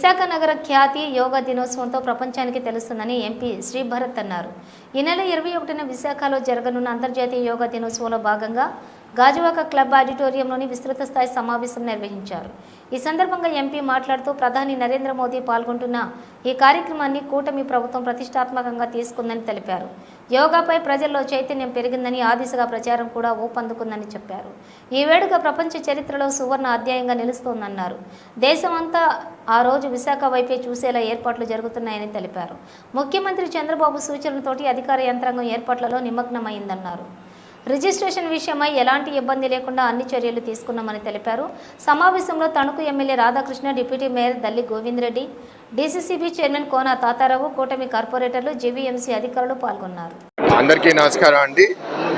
విశాఖ నగర ఖ్యాతి యోగా దినోత్సవంతో ప్రపంచానికి తెలుస్తుందని ఎంపీ శ్రీభరత్ అన్నారు. ఈ నెల ఇరవై ఒకటిన విశాఖలో జరగనున్న అంతర్జాతీయ యోగా దినోత్సవంలో భాగంగా గాజువాక క్లబ్ ఆడిటోరియంలోని విస్తృత స్థాయి సమావేశం నిర్వహించారు. ఈ సందర్భంగా ఎంపీ మాట్లాడుతూ ప్రధాని నరేంద్ర మోదీ పాల్గొంటున్న ఈ కార్యక్రమాన్ని కూటమి ప్రభుత్వం ప్రతిష్టాత్మకంగా తీసుకుందని తెలిపారు. యోగాపై ప్రజల్లో చైతన్యం పెరిగిందని ఆ దిశగా ప్రచారం కూడా ఊపందుకుందని చెప్పారు. ఈ వేడుక ప్రపంచ చరిత్రలో సువర్ణ అధ్యాయంగా నిలుస్తోందన్నారు. దేశమంతా ఆ రోజు విశాఖ వైపే చూసేలా ఏర్పాట్లు జరుగుతున్నాయని తెలిపారు. ముఖ్యమంత్రి చంద్రబాబు సూచనలతోటి అధికార యంత్రాంగం ఏర్పాట్లలో నిమగ్నమైందన్నారు. రిజిస్ట్రేషన్ విషయమై ఎలాంటి ఇబ్బంది లేకుండా అన్ని చర్యలు తీసుకున్నామని తెలిపారు. సమావేశంలో Tanuku MLA Radhakrishna deputy mayor Dalli Govindareddy DCCB chairman Kona Tatarao కూటమి కార్పొరేటర్లు జీవీఎంసీ అధికారులు పాల్గొన్నారు. అందరికీ నమస్కారం అండి.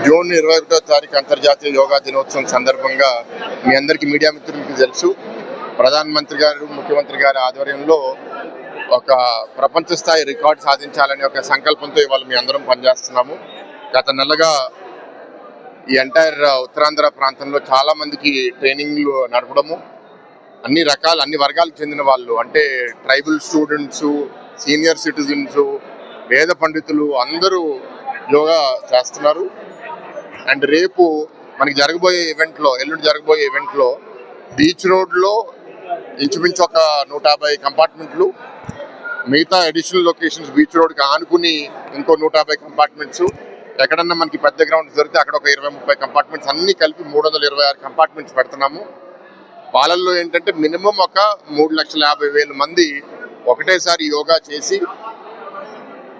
జూన్ ఇరవై ఒకటో తారీఖు అంతర్జాతీయ యోగా దినోత్సవం సందర్భంగా మీ అందరికీ మీడియా మిత్రులకు తెలుసు. ప్రధానమంత్రి గారు ముఖ్యమంత్రి గారి ఆధ్వర్యంలో ఒక ప్రపంచ స్థాయి రికార్డ్ సాధించాలనే ఒక సంకల్పంతో ఇవాళ మీ అందరం పనిచేస్తున్నాము. గత నెలగా ఈ ఎంటైర్ uh, ఉత్తరాంధ్ర ప్రాంతంలో చాలా మందికి ట్రైనింగ్లు నడపడము. అన్ని రకాల అన్ని వర్గాలకు చెందిన వాళ్ళు. అంటే ట్రైబల్ స్టూడెంట్స్ సీనియర్ సిటిజన్స్ వేద పండితులు అందరూ యోగా చేస్తున్నారు. అండ్ రేపు మనకి జరగబోయే ఈవెంట్లో ఎల్లుండి జరగబోయే ఈవెంట్లో బీచ్ రోడ్లో ఇంచుమించు ఒక నూట యాభై కంపార్ట్మెంట్లు మిగతా అడిషనల్ లొకేషన్స్ బీచ్ రోడ్కి ఆనుకుని ఇంకో నూట యాభై కంపార్ట్మెంట్స్ ఎక్కడన్నా మనకి పెద్ద గ్రౌండ్ దొరికితే అక్కడ ఒక ఇరవై ముప్పై కంపార్ట్మెంట్స్ అన్ని కలిపి మూడు వందల ఇరవై ఆరు కంపార్ట్మెంట్స్ పెడుతున్నాము. వాళ్ళల్లో ఏంటంటే మినిమం ఒక మూడు లక్షల యాభై వేల మంది ఒకటేసారి యోగా చేసి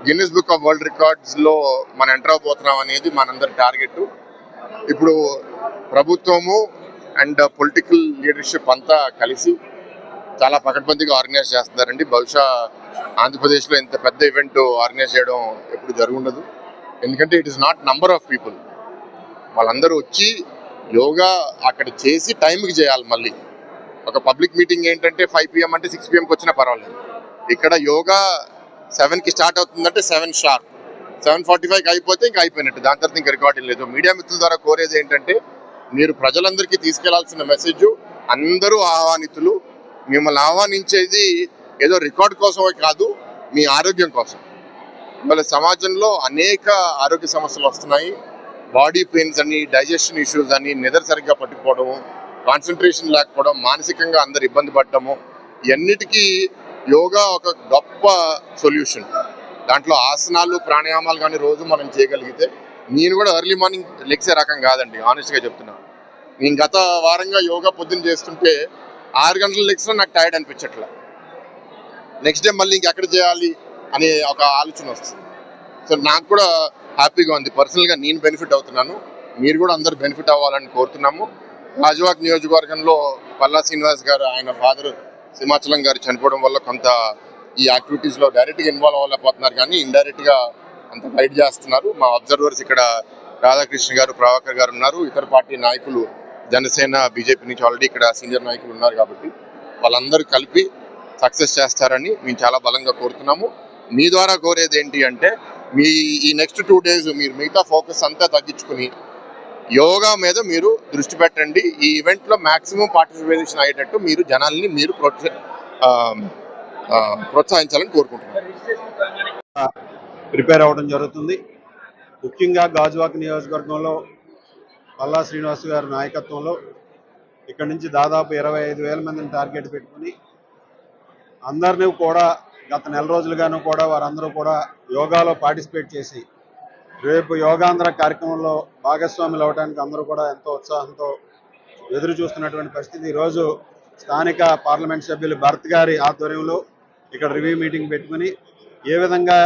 గిన్నిస్ బుక్ ఆఫ్ వరల్డ్ రికార్డ్స్లో మనం ఎంటర్ అవబోతున్నాం అనేది మనందరి టార్గెట్ ఇప్పుడు ప్రభుత్వము అండ్ పొలిటికల్ లీడర్షిప్ అంతా కలిసి చాలా పకడ్బందీగా ఆర్గనైజ్ చేస్తున్నారండి. బహుశా ఆంధ్రప్రదేశ్లో ఇంత పెద్ద ఈవెంట్ ఆర్గనైజ్ చేయడం ఎప్పుడు జరుగుండదు. ఎందుకంటే it is not number of people వాళ్ళందరూ వచ్చి యోగా అక్కడ చేసి టైంకి చేయాలి మళ్ళీ. ఒక పబ్లిక్ మీటింగ్ ఏంటంటే ఫైవ్ పిఎం అంటే సిక్స్ పిఎంకి వచ్చినా పర్వాలేదు. ఇక్కడ యోగా సెవెన్కి స్టార్ట్ అవుతుందంటే సెవెన్ షార్ప్ సెవెన్ ఫార్టీ ఫైవ్కి అయిపోతే ఇంకా అయిపోయినట్టు. దాని తర్వాత ఇంకా రికార్డింగ్ లేదు. మీడియా మిత్రుల ద్వారా కోరేది ఏంటంటే మీరు ప్రజలందరికీ తీసుకెళ్ళాల్సిన మెసేజ్ అందరూ ఆహ్వానితులు. మిమ్మల్ని ఆహ్వానించేది ఏదో రికార్డ్ కోసమే కాదు మీ ఆరోగ్యం కోసం. వాళ్ళ సమాజంలో అనేక ఆరోగ్య సమస్యలు వస్తున్నాయి. బాడీ పెయిన్స్ అని డైజెషన్ ఇష్యూస్ అని నిద్ర సరిగ్గా పట్టుకోవడం కాన్సన్ట్రేషన్ లేకపోవడం మానసికంగా అందరు ఇబ్బంది పడటము ఇవన్నిటికీ యోగా ఒక గొప్ప సొల్యూషన్. దాంట్లో ఆసనాలు ప్రాణాయామాలు కానీ రోజు మనం చేయగలిగితే నేను కూడా ఎర్లీ మార్నింగ్ లెక్సే రకం కాదండి ఆనెస్ట్గా చెప్తున్నా. నేను గత వారంగా యోగా పొద్దున్న చేస్తుంటే ఆరు గంటల లెక్స్లో నాకు టైర్డ్ అనిపించట్లా. నెక్స్ట్ డే మళ్ళీ ఇంకెక్కడ చేయాలి? అనే ఒక ఆలోచన వస్తుంది. సో నాకు కూడా హ్యాపీగా ఉంది. పర్సనల్గా నేను బెనిఫిట్ అవుతున్నాను. మీరు కూడా అందరు బెనిఫిట్ అవ్వాలని కోరుతున్నాము. రాజవాక్ నియోజకవర్గంలో పల్లా శ్రీనివాస్ గారు ఆయన ఫాదర్ సింహాచలం గారు చనిపోవడం వల్ల కొంత ఈ యాక్టివిటీస్లో డైరెక్ట్గా ఇన్వాల్వ్ అవ్వలేకపోతున్నారు. కానీ ఇండైరెక్ట్గా అంత గైడ్ చేస్తున్నారు. మా అబ్జర్వర్స్ ఇక్కడ రాధాకృష్ణ గారు ప్రభాకర్ గారు ఉన్నారు. ఇతర పార్టీ నాయకులు జనసేన బీజేపీ నుంచి ఆల్రెడీ ఇక్కడ సీనియర్ నాయకులు ఉన్నారు కాబట్టి వాళ్ళందరూ కలిపి సక్సెస్ చేస్తారని మేము చాలా బలంగా కోరుతున్నాము. మీ ద్వారా కోరేది ఏంటి అంటే మీ ఈ నెక్స్ట్ టూ డేస్ మీరు మిగతా ఫోకస్ అంతా తగ్గించుకుని యోగా మీద మీరు దృష్టి పెట్టండి. ఈ ఈవెంట్లో మాక్సిమం పార్టిసిపేషన్ అయ్యేటట్టు మీరు జనాల్ని మీరు ప్రోత్స ప్రోత్సహించాలని కోరుకుంటున్నాను. ప్రిపేర్ అవ్వడం జరుగుతుంది. ముఖ్యంగా గాజువాక నియోజకవర్గంలో పల్లా శ్రీనివాస్ గారి నాయకత్వంలో ఇక్కడ నుంచి దాదాపు ఇరవై ఐదు వేల మందిని టార్గెట్ పెట్టుకుని అందరినీ కూడా గత నెల రోజులుగాను కూడా వారందరూ కూడా యోగాలో పార్టిసిపేట్ చేసి రేపు యోగాంధ్ర కార్యక్రమంలో భాగస్వాములు అవడానికి అందరూ కూడా ఎంతో ఉత్సాహంతో ఎదురు చూస్తున్నటువంటి పరిస్థితి. ఈరోజు స్థానిక పార్లమెంట్ సభ్యులు భరత్ గారి ఆధ్వర్యంలో ఇక్కడ రివ్యూ మీటింగ్ పెట్టుకుని ఏ విధంగా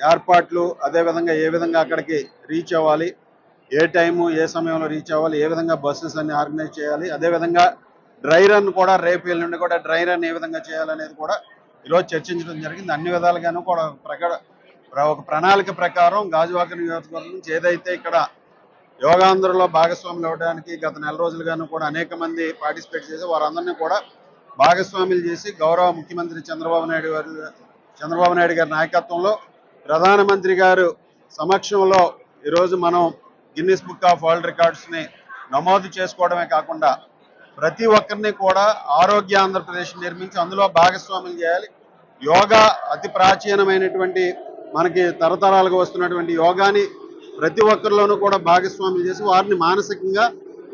ఏర్పాట్లు అదేవిధంగా ఏ విధంగా అక్కడికి రీచ్ అవ్వాలి ఏ టైము ఏ సమయంలో రీచ్ అవ్వాలి ఏ విధంగా బస్సెస్ అన్ని ఆర్గనైజ్ చేయాలి అదేవిధంగా డ్రై రన్ కూడా రేపు ఎల్లుండి కూడా డ్రై రన్ ఏ విధంగా చేయాలనేది కూడా ఈరోజు చర్చించడం జరిగింది. అన్ని విధాలుగాను కూడా ప్రకట ఒక ప్రణాళిక ప్రకారం గాజువాక నియోజకవర్గం నుంచి ఏదైతే ఇక్కడ యోగాంధ్రలో భాగస్వాములు అవ్వడానికి గత నెల రోజులుగాను కూడా అనేక మంది పార్టిసిపేట్ చేసి వారందరినీ కూడా భాగస్వాములు చేసి గౌరవ ముఖ్యమంత్రి చంద్రబాబు నాయుడు గారు చంద్రబాబు నాయుడు గారి నాయకత్వంలో ప్రధానమంత్రి గారు సమక్షంలో ఈరోజు మనం గిన్నిస్ బుక్ ఆఫ్ వరల్డ్ రికార్డ్స్ని నమోదు చేసుకోవడమే కాకుండా ప్రతి ఒక్కరిని కూడా ఆరోగ్య ఆంధ్రప్రదేశ్ నిర్మించి అందులో భాగస్వాములు చేయాలి. యోగా అతి ప్రాచీనమైనటువంటి మనకి తరతరాలుగా వస్తున్నటువంటి యోగాని ప్రతి ఒక్కరిలోనూ కూడా భాగస్వాములు చేసి వారిని మానసికంగా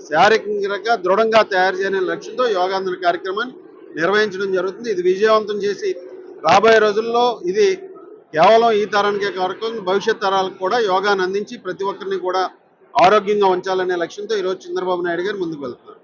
శారీరకంగా దృఢంగా తయారు చేయని లక్ష్యంతో యోగాంధ్ర కార్యక్రమాన్ని నిర్వహించడం జరుగుతుంది. ఇది విజయవంతం చేసి రాబోయే రోజుల్లో ఇది కేవలం ఈ తరానికే కాకుండా భవిష్యత్ తరాలకు కూడా యోగాను అందించి ప్రతి ఒక్కరిని కూడా ఆరోగ్యంగా ఉంచాలనే లక్ష్యంతో ఈరోజు చంద్రబాబు నాయుడు గారు ముందుకు వెళ్తున్నారు.